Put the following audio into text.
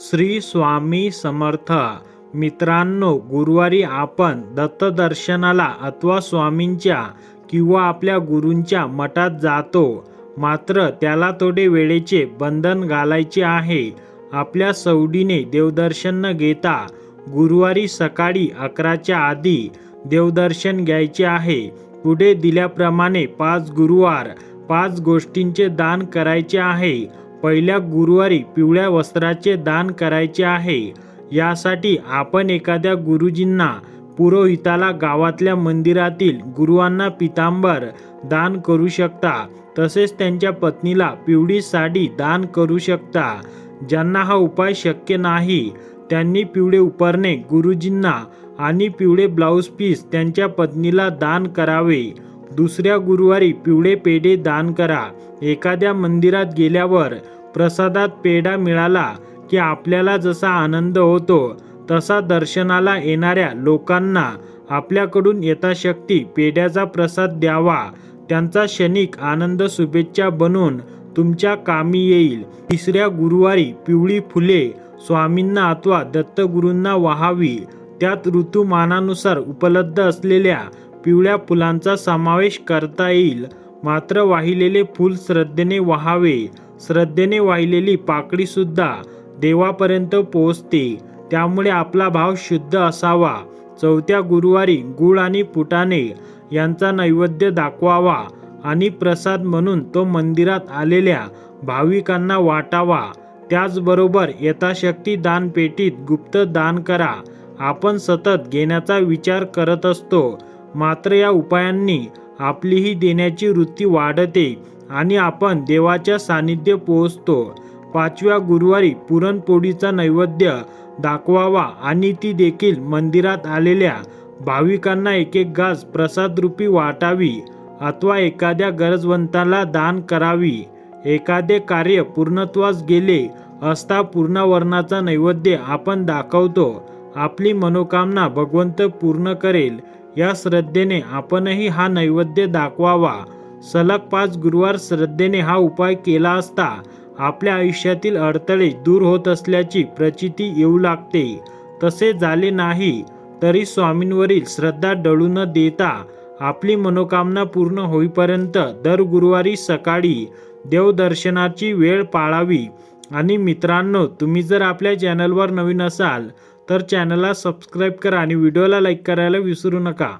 श्री स्वामी समर्थ. मित्रांनो गुरुवारी आपण दत्तदर्शनाला अथवा स्वामींच्या किंवा आपल्या गुरूंच्या मठात जातो. मात्र त्याला थोडे वेळेचे बंधन घालायचे आहे. आपल्या सवडीने देवदर्शन न घेता गुरुवारी सकाळी अकराच्या आधी देवदर्शन घ्यायचे आहे. पुढे दिल्याप्रमाणे पाच गुरुवार पाच गोष्टींचे दान करायचे आहे. पहिल्या गुरुवारी पिवळ्या वस्त्राचे दान करायचे आहे. यासाठी आपण एखाद्या गुरुजींना पुरोहिताला गावातल्या मंदिरातील गुरुवांना पितांबर दान करू शकता. तसेच त्यांच्या पत्नीला पिवळी साडी दान करू शकता. ज्यांना हा उपाय शक्य नाही त्यांनी पिवळे उपरणे गुरुजींना आणि पिवळे ब्लाऊज पीस त्यांच्या पत्नीला दान करावे. दुसऱ्या गुरुवारी पिवळे पेढे दान करा. एखाद्या मंदिरात गेल्यावर प्रसादात पेढा मिळाला की आपल्याला जसा आनंद होतो तसा दर्शनाला येणाऱ्या लोकांना आपल्याकडून यथाशक्ती पेढ्याचा प्रसाद द्यावा. त्यांचा क्षणिक आनंद शुभेच्छा बनून तुमच्या कामी येईल. तिसऱ्या गुरुवारी पिवळी फुले स्वामींना अथवा दत्तगुरूंना वाहावी. त्यात ऋतुमानानुसार उपलब्ध असलेल्या पिवळ्या फुलांचा समावेश करता येईल. मात्र वाहिलेले फूल श्रद्धेने वाहावे. श्रद्धेने वाहिलेली पाकळीसुद्धा देवापर्यंत पोहोचते. त्यामुळे आपला भाव शुद्ध असावा. चौथ्या गुरुवारी गुळ आणि फुटाणे यांचा नैवेद्य दाखवावा आणि प्रसाद म्हणून तो मंदिरात आलेल्या भाविकांना वाटावा. त्याचबरोबर यथाशक्ती दानपेटीत गुप्त दान करा. आपण सतत घेण्याचा विचार करत असतो. मात्र या उपायांनी आपलीही देण्याची वृत्ती वाढते आणि आपण देवाच्या सानिध्य पोहोचतो. पाचव्या गुरुवारी पुरणपोळीचा नैवेद्य दाखवावा आणि ती देखील मंदिरात आलेल्या भाविकांना एक एक घास प्रसादरूपी वाटावी अथवा एखाद्या गरजवंताला दान करावी. एखादे कार्य पूर्णत्वास गेले असता पूर्णवर्णाचा नैवेद्य आपण दाखवतो. आपली मनोकामना भगवंत पूर्ण करेल. या श्रद्धेने आपणही हा नैवेद्य दाखवावा. सलग पाच गुरुवार श्रद्धेने हा उपाय केला असता आपल्या आयुष्यातील अडथळे दूर होत असल्याची प्रचिती येऊ लागते. तसे झाले नाही तरी स्वामींवरील श्रद्धा डळू न देता आपली मनोकामना पूर्ण होईपर्यंत दर गुरुवारी सकाळी देवदर्शनाची वेळ पाळावी. आणि मित्रांनो तुम्ही जर आपल्या चॅनलवर नवीन असाल तर चॅनलला सबस्क्राईब करा आणि व्हिडिओला लाईक करायला विसरू नका.